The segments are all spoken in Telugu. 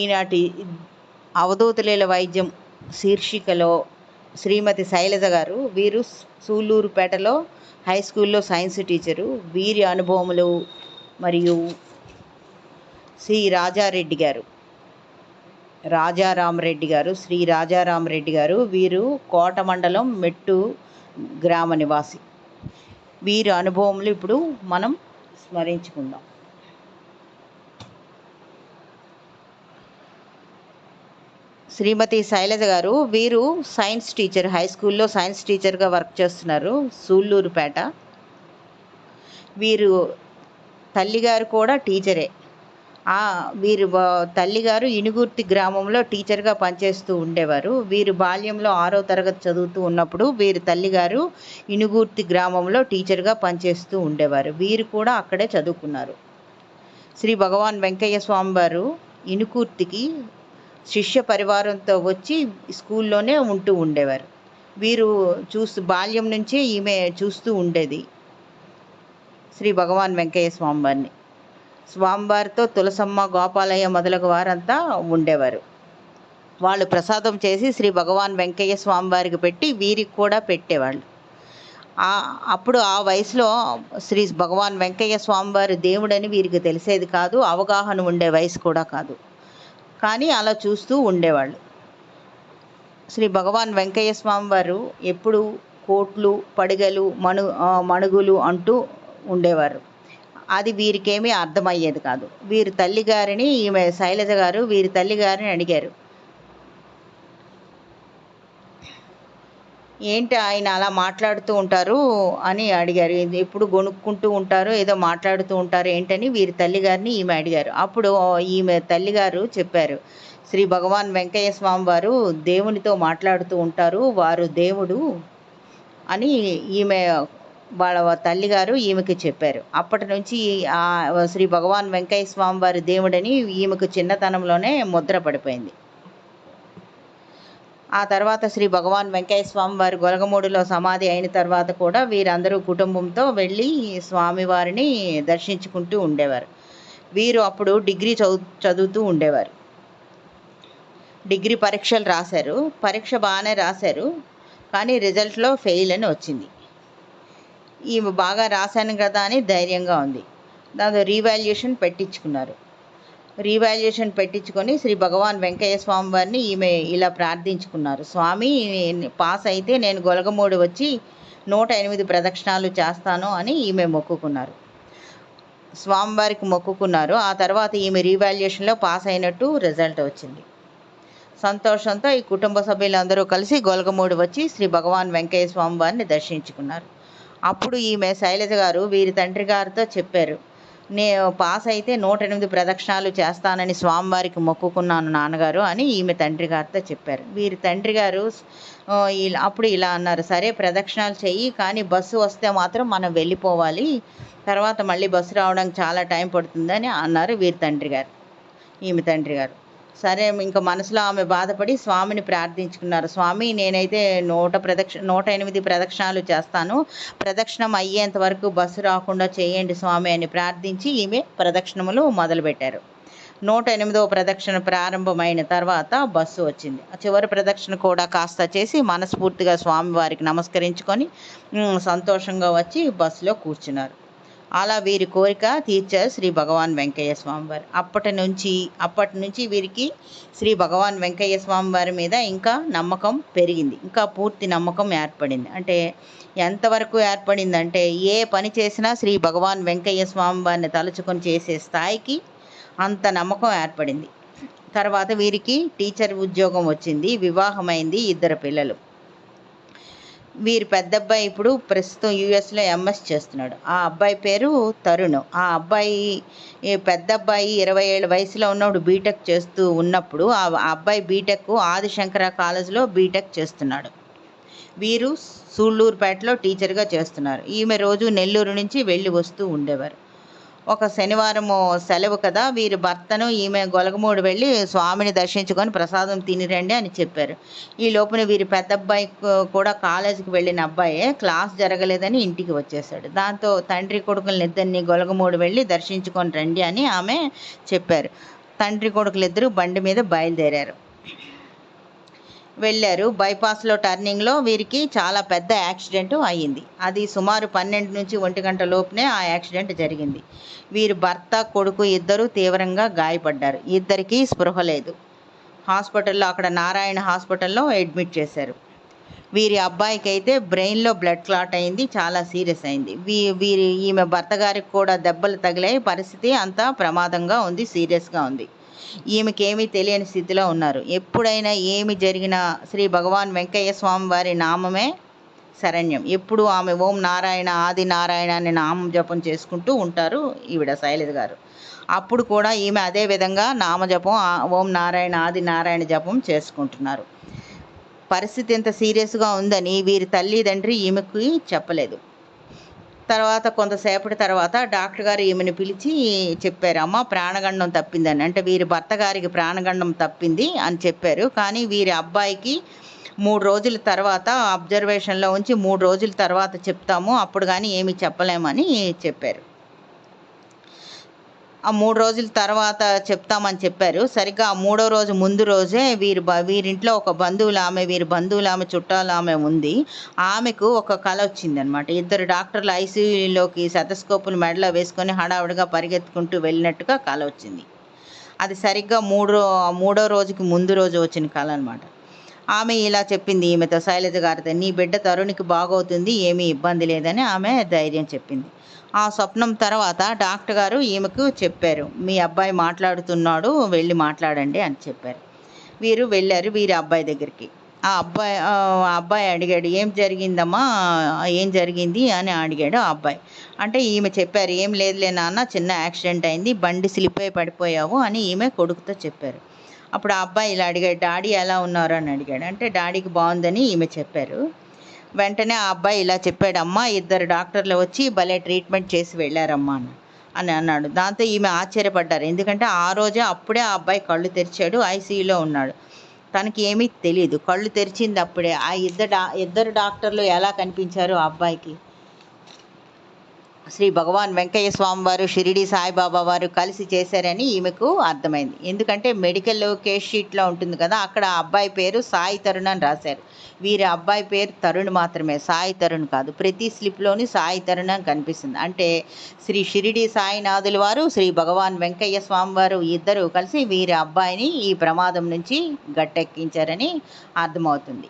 ఈనాటి అవధూతలేల వైద్యం శీర్షికలో శ్రీమతి శైలజ గారు వీరు సూళ్ళూరుపేటలో హై స్కూల్లో సైన్స్ టీచరు. వీరి అనుభవములు మరియు శ్రీ రాజారెడ్డి గారు. రాజారామరెడ్డి గారు శ్రీ రాజారామరెడ్డి గారు వీరు కోట మండలం మెట్టు గ్రామ నివాసి. వీరి అనుభవములు ఇప్పుడు మనం స్మరించుకుందాం. శ్రీమతి శైలజ గారు వీరు సైన్స్ టీచర్ హై స్కూల్లో సైన్స్ టీచర్గా వర్క్ చేస్తున్నారు సూళ్ళూరుపేట. వీరు తల్లిగారు కూడా టీచరే. వీరు తల్లిగారు ఇనుగుర్తి గ్రామంలో టీచర్గా పనిచేస్తూ ఉండేవారు. వీరు బాల్యంలో ఆరో తరగతి చదువుతూ ఉన్నప్పుడు వీరి తల్లిగారు ఇనుగుర్తి గ్రామంలో టీచర్గా పనిచేస్తూ ఉండేవారు. వీరు కూడా అక్కడే చదువుకున్నారు. శ్రీ భగవాన్ వెంకయ్య స్వామి వారు ఇనుకూర్తికి శిష్య పరివారంతో వచ్చి స్కూల్లోనే ఉంటూ ఉండేవారు. వీరు చూస్తూ బాల్యం నుంచే ఈమె చూస్తూ ఉండేది శ్రీ భగవాన్ వెంకయ్య స్వామివారిని. స్వామివారితో తులసమ్మ గోపాలయ్య మొదలగు వారంతా ఉండేవారు. వాళ్ళు ప్రసాదం చేసి శ్రీ భగవాన్ వెంకయ్య స్వామివారికి పెట్టి వీరికి కూడా పెట్టేవాళ్ళు. అప్పుడు ఆ వయసులో శ్రీ భగవాన్ వెంకయ్య స్వామివారి దేవుడని వీరికి తెలిసేది కాదు అవగాహన ఉండే వయసు కూడా కాదు. కానీ అలా చూస్తూ ఉండేవాళ్ళు. శ్రీ భగవాన్ వెంకయ్య స్వామి వారు ఎప్పుడు కోట్లు పడగలు మణు మణుగులు అంటూ ఉండేవారు. అది వీరికేమీ అర్థమయ్యేది కాదు. వీరి తల్లి గారిని ఈమె శైలజ గారు వీరి తల్లి గారిని అడిగారు. ఏంటి ఆయన అలా మాట్లాడుతూ ఉంటారు అని అడిగారు. ఎప్పుడు గొనుక్కుంటూ ఉంటారు ఏదో మాట్లాడుతూ ఉంటారు ఏంటని వీరి తల్లిగారిని ఈమె అడిగారు. అప్పుడు ఈమె తల్లిగారు చెప్పారు శ్రీ భగవాన్ వెంకయ్య స్వామి వారు దేవునితో మాట్లాడుతూ ఉంటారు వారు దేవుడు అని ఈమె వాళ్ళ తల్లిగారు ఈమెకి చెప్పారు. అప్పటి నుంచి శ్రీ భగవాన్ వెంకయ్య స్వామి వారి దేవుడని ఈమెకు చిన్నతనంలోనే ముద్ర పడిపోయింది. ఆ తర్వాత శ్రీ భగవాన్ వెంకయ్య స్వామి వారి గొలగమూడిలో సమాధి అయిన తర్వాత కూడా వీరందరూ కుటుంబంతో వెళ్ళి స్వామివారిని దర్శించుకుంటూ ఉండేవారు. వీరు అప్పుడు డిగ్రీ చదువు చదువుతూ ఉండేవారు. డిగ్రీ పరీక్షలు రాశారు. పరీక్ష బాగానే రాశారు. కానీ రిజల్ట్లో ఫెయిల్ అని వచ్చింది. ఈమె బాగా రాశాను కదా అని ధైర్యంగా ఉంది. దాంతో రీవాల్యుయేషన్ పెట్టించుకున్నారు. రీవాల్యుయేషన్ పెట్టించుకొని శ్రీ భగవాన్ వెంకయ్య స్వామి వారిని ఈమె ఇలా ప్రార్థించుకున్నారు. స్వామి పాస్ అయితే నేను గొలగమూడి వచ్చి నూట ఎనిమిది ప్రదక్షిణాలు చేస్తాను అని ఈమె మొక్కుకున్నారు. స్వామివారికి మొక్కుకున్నారు. ఆ తర్వాత ఈమె రీవాల్యుయేషన్లో పాస్ అయినట్టు రిజల్ట్ వచ్చింది. సంతోషంతో ఈ కుటుంబ సభ్యులందరూ కలిసి గొలగమూడి వచ్చి శ్రీ భగవాన్ వెంకయ్య స్వామి వారిని దర్శించుకున్నారు. అప్పుడు ఈమె శైలజ గారు వీరి తండ్రి గారితో చెప్పారు. నే పాస్ అయితే నూట ఎనిమిది ప్రదక్షిణాలు చేస్తానని స్వామివారికి మొక్కుకున్నాను నాన్నగారు అని ఈమె తండ్రి గారితో చెప్పారు. వీరి తండ్రి గారు ఇలా అప్పుడు ఇలా అన్నారు. సరే ప్రదక్షిణాలు చెయ్యి కానీ బస్సు వస్తే మాత్రం మనం వెళ్ళిపోవాలి. తర్వాత మళ్ళీ బస్సు రావడానికి చాలా టైం పడుతుందని అన్నారు వీరి తండ్రి గారు ఈమె తండ్రి గారు. సరే ఇంకా మనసులో ఆమె బాధపడి స్వామిని ప్రార్థించుకున్నారు. స్వామి నేనైతే నూట ప్రదక్షిణ నూట ఎనిమిది ప్రదక్షిణాలు చేస్తాను. ప్రదక్షిణం అయ్యేంత వరకు బస్సు రాకుండా చేయండి స్వామి అని ప్రార్థించి ఈమె ప్రదక్షిణములు మొదలుపెట్టారు. నూట ఎనిమిదవ ప్రదక్షిణ ప్రారంభమైన తర్వాత బస్సు వచ్చింది. చివరి ప్రదక్షిణ కూడా కాస్త చేసి మనస్ఫూర్తిగా స్వామివారికి నమస్కరించుకొని సంతోషంగా వచ్చి బస్సులో కూర్చున్నారు. అలా వీరి కోరిక తీర్చారు శ్రీ భగవాన్ వెంకయ్య స్వామి వారు అప్పటి నుంచి అప్పటి నుంచి వీరికి శ్రీ భగవాన్ వెంకయ్య స్వామి వారి మీద ఇంకా నమ్మకం పెరిగింది. ఇంకా పూర్తి నమ్మకం ఏర్పడింది. అంటే ఎంతవరకు ఏర్పడిందంటే ఏ పని చేసినా శ్రీ భగవాన్ వెంకయ్య స్వామి వారిని తలుచుకొని చేసే స్థాయికి అంత నమ్మకం ఏర్పడింది. తర్వాత వీరికి టీచర్ ఉద్యోగం వచ్చింది వివాహమైంది ఇద్దరు పిల్లలు. వీరి పెద్ద అబ్బాయి ఇప్పుడు ప్రస్తుతం యూఎస్లో ఎంఎస్ చేస్తున్నాడు. ఆ అబ్బాయి పేరు తరుణ్. ఆ అబ్బాయి పెద్ద అబ్బాయి ఇరవై ఏళ్ళ వయసులో ఉన్నప్పుడు బీటెక్ చేస్తూ ఉన్నప్పుడు ఆ అబ్బాయి బీటెక్ ఆదిశంకర కాలేజ్లో బీటెక్ చేస్తున్నాడు. వీరు సూళ్ళూరుపేటలో టీచర్గా చేస్తున్నారు. ఈమె రోజు నెల్లూరు నుంచి వెళ్ళి వస్తూ ఉండేవారు. ఒక శనివారము సెలవు కదా వీరి భర్తను ఈమె గొలగమూడు వెళ్ళి స్వామిని దర్శించుకొని ప్రసాదం తినిరండి అని చెప్పారు. ఈ లోపున వీరి పెద్ద అబ్బాయి కూడా కాలేజీకి వెళ్ళిన అబ్బాయే క్లాస్ జరగలేదని ఇంటికి వచ్చేసాడు దాంతో తండ్రి కొడుకులను ఇద్దరిని గొలగమూడు వెళ్ళి దర్శించుకొని రండి అని ఆమె చెప్పారు. తండ్రి కొడుకులిద్దరూ బండి మీద బయలుదేరారు. వెళ్ళారు. బైపాస్లో టర్నింగ్లో వీరికి చాలా పెద్ద యాక్సిడెంట్ అయ్యింది. అది సుమారు పన్నెండు నుంచి ఒంటి గంట లోపునే ఆ యాక్సిడెంట్ జరిగింది. వీరి భర్త కొడుకు ఇద్దరు తీవ్రంగా గాయపడ్డారు. ఇద్దరికీ స్పృహ లేదు. హాస్పిటల్లో అక్కడ నారాయణ హాస్పిటల్లో అడ్మిట్ చేశారు. వీరి అబ్బాయికి అయితే బ్రెయిన్లో బ్లడ్ క్లాట్ అయింది. చాలా సీరియస్ అయింది. వీ వీరి ఈమె భర్త గారికి కూడా దెబ్బలు తగిలాయి. పరిస్థితి అంతా ప్రమాదంగా ఉంది సీరియస్గా ఉంది. ఈమెకేమీ తెలియని స్థితిలో ఉన్నారు. ఎప్పుడైనా ఏమి జరిగినా శ్రీ భగవాన్ వెంకయ్య స్వామి వారి నామమే శరణ్యం. ఎప్పుడు ఆమె ఓం నారాయణ ఆది నారాయణ అనే నామం జపం చేసుకుంటూ ఉంటారు ఈవిడ శైలజ గారు. అప్పుడు కూడా ఈమె అదే విధంగా నామజపం ఓం నారాయణ ఆది నారాయణ జపం చేసుకుంటున్నారు. పరిస్థితి ఎంత సీరియస్గా ఉందని వీరి తల్లిదండ్రి ఈమెకి చెప్పలేదు. తర్వాత కొంతసేపటి తర్వాత డాక్టర్ గారు ఈమెను పిలిచి చెప్పారు అమ్మ ప్రాణగండం తప్పిందని. అంటే వీరి భర్త గారికి ప్రాణగండం తప్పింది అని చెప్పారు. కానీ వీరి అబ్బాయికి మూడు రోజుల తర్వాత అబ్జర్వేషన్లో ఉంచి మూడు రోజుల తర్వాత చెప్తాము అప్పుడు కానీ ఏమీ చెప్పలేమని చెప్పారు. ఆ మూడు రోజుల తర్వాత చెప్తామని చెప్పారు. సరిగ్గా ఆ మూడో రోజు ముందు రోజే వీరి బ- వీరింట్లో ఒక బంధువులు ఆమె వీరి బంధువులు ఆమె చుట్టాలు ఆమె ఉంది. ఆమెకు ఒక కళ వచ్చింది అనమాట ఇద్దరు డాక్టర్లు ఐసీయూలోకి సెతస్కోపులు మెడలో వేసుకొని హడావుడిగా పరిగెత్తుకుంటూ వెళ్ళినట్టుగా కళ వచ్చింది. అది సరిగ్గా మూడో మూడో రోజుకి ముందు రోజు వచ్చిన కళ అనమాట ఆమె ఇలా చెప్పింది ఈమెతో శైలజ గారితో నీ బిడ్డ తరుణికి బాగవుతుంది ఏమీ ఇబ్బంది లేదని ఆమె ధైర్యం చెప్పింది. ఆ స్వప్నం తర్వాత డాక్టర్ గారు ఈమెకు చెప్పారు మీ అబ్బాయి మాట్లాడుతున్నాడు వెళ్ళి మాట్లాడండి అని చెప్పారు. వీరు వెళ్ళారు వీరి అబ్బాయి దగ్గరికి. ఆ అబ్బాయి ఆ అబ్బాయి అడిగాడు ఏం జరిగిందమ్మా? ఏం జరిగింది? అని అడిగాడు ఆ అబ్బాయి. అంటే ఈమె చెప్పారు ఏం లేదులే నాన్న చిన్న యాక్సిడెంట్ అయింది బండి స్లిప్ అయి పడిపోయావు అని ఈమె కొడుకుతో చెప్పారు. అప్పుడు ఆ అబ్బాయి ఇలా అడిగాడు డాడీ ఎలా ఉన్నారు? అని అడిగాడు. అంటే డాడీకి బాగుందని ఈమె చెప్పారు. వెంటనే ఆ అబ్బాయి ఇలా చెప్పాడమ్మా ఇద్దరు డాక్టర్లు వచ్చి భలే ట్రీట్మెంట్ చేసి వెళ్ళారమ్మా అని అని అన్నాడు. దాంతో ఈమె ఆశ్చర్యపడ్డారు. ఎందుకంటే ఆ రోజే అప్పుడే ఆ అబ్బాయి కళ్ళు తెరిచాడు ఐసీయూలో ఉన్నాడు. తనకి ఏమీ తెలియదు కళ్ళు తెరిచింది అప్పుడే. ఆ ఇద్దరు డా ఇద్దరు డాక్టర్లు ఎలా కనిపించారు ఆ అబ్బాయికి? శ్రీ భగవాన్ వెంకయ్య స్వామి వారు షిరిడి సాయిబాబా వారు కలిసి చేశారని ఈమెకు అర్థమైంది. ఎందుకంటే మెడికల్ కేస్ షీట్లో ఉంటుంది కదా అక్కడ అబ్బాయి పేరు సాయి తరుణ్ అని రాశారు. వీరి అబ్బాయి పేరు తరుణ్ మాత్రమే సాయి తరుణ్ కాదు. ప్రతి స్లిప్లోని సాయి తరుణ్ అని కనిపిస్తుంది. అంటే శ్రీ షిరిడి సాయినాథుల వారు శ్రీ భగవాన్ వెంకయ్య స్వామి వారు ఇద్దరు కలిసి వీరి అబ్బాయిని ఈ ప్రమాదం నుంచి గట్టెక్కించారని అర్థమవుతుంది.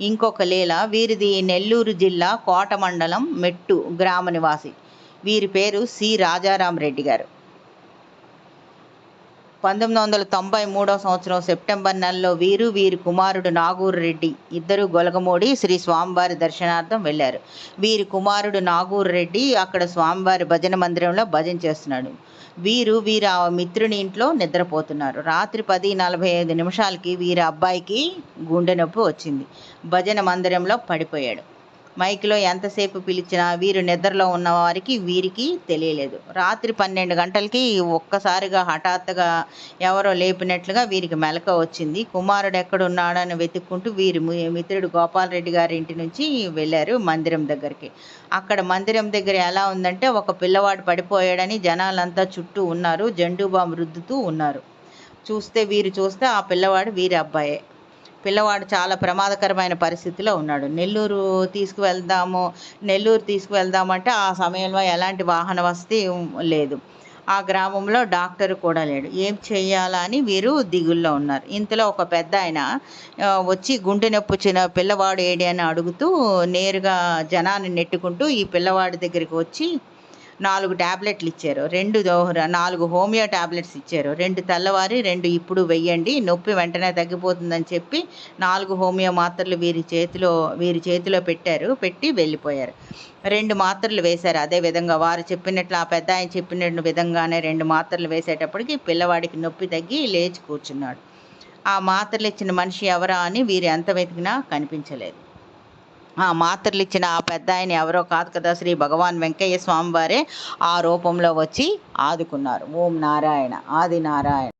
ఇంకొక లీల వీరిది నెల్లూరు జిల్లా కోట మండలం మెట్టు గ్రామ నివాసి. వీరి పేరు సి రాజారాం రెడ్డి గారు. పంతొమ్మిది వందల తొంభై మూడో సంవత్సరం సెప్టెంబర్ నెలలో వీరు వీరి కుమారుడు నాగూరు రెడ్డి ఇద్దరు గొలగమూడి శ్రీ స్వామివారి దర్శనార్థం వెళ్ళారు. వీరి కుమారుడు నాగూరు రెడ్డి అక్కడ స్వామివారి భజన మందిరంలో భజన చేస్తున్నాడు. వీరు వీరి ఆ మిత్రుని ఇంట్లో నిద్రపోతున్నారు. రాత్రి పది నలభై ఐదు నిమిషాలకి వీరి అబ్బాయికి గుండె నొప్పి వచ్చింది. భజన మందిరంలో పడిపోయాడు. మైక్లో ఎంతసేపు పిలిచినా వీరు నిద్రలో ఉన్న వారికి వీరికి తెలియలేదు. రాత్రి పన్నెండు గంటలకి ఒక్కసారిగా హఠాత్తుగా ఎవరో లేపినట్లుగా వీరికి మెలక వచ్చింది. కుమారుడు ఎక్కడున్నాడని వెతుక్కుంటూ వీరి మిత్రుడు గోపాలరెడ్డి గారి ఇంటి నుంచి వెళ్ళారు మందిరం దగ్గరికి. అక్కడ మందిరం దగ్గర ఎలా ఉందంటే ఒక పిల్లవాడు పడిపోయాడని జనాలంతా చుట్టూ ఉన్నారు. జెండు బాంబు రుద్దుతూ ఉన్నారు. చూస్తే వీరు చూస్తే ఆ పిల్లవాడు వీరి అబ్బాయే. పిల్లవాడు చాలా ప్రమాదకరమైన పరిస్థితిలో ఉన్నాడు. నెల్లూరు తీసుకువెళ్దాము నెల్లూరు తీసుకువెళ్దామంటే ఆ సమయంలో ఎలాంటి వాహన వసతి లేదు. ఆ గ్రామంలో డాక్టర్ కూడా లేడు. ఏం చేయాలని అని వీరు దిగుల్లో ఉన్నారు. ఇంతలో ఒక పెద్ద ఆయన వచ్చి గుండె నొప్పి వచ్చిన పిల్లవాడు ఏడి అని అడుగుతూ నేరుగా జనాన్ని నెట్టుకుంటూ ఈ పిల్లవాడి దగ్గరికి వచ్చి నాలుగు ట్యాబ్లెట్లు ఇచ్చారు. రెండు దోహర నాలుగు హోమియో ట్యాబ్లెట్స్ ఇచ్చారు. రెండు తెల్లవారి రెండు ఇప్పుడు వెయ్యండి. నొప్పి వెంటనే తగ్గిపోతుందని చెప్పి నాలుగు హోమియో మాత్రలు వీరి చేతిలో వీరి చేతిలో పెట్టారు. పెట్టి వెళ్ళిపోయారు. రెండు మాత్రలు వేశారు. అదే విధంగా వారు చెప్పినట్లు ఆ పెద్ద ఆయన చెప్పిన విధంగానే రెండు మాత్రలు వేసేటప్పటికి పిల్లవాడికి నొప్పి తగ్గి లేచి కూర్చున్నాడు. ఆ మాత్రలు ఇచ్చిన మనిషి ఎవరా అని వీరు ఎంత వెతికినా కనిపించలేదు. మాత్రలు ఇచ్చిన ఆ పెద్ద ఆయన ఎవరో కాదు కదా శ్రీ భగవాన్ వెంకయ్య స్వామి వారే ఆ రూపంలో వచ్చి ఆదుకున్నారు. ఓం నారాయణ ఆది నారాయణ.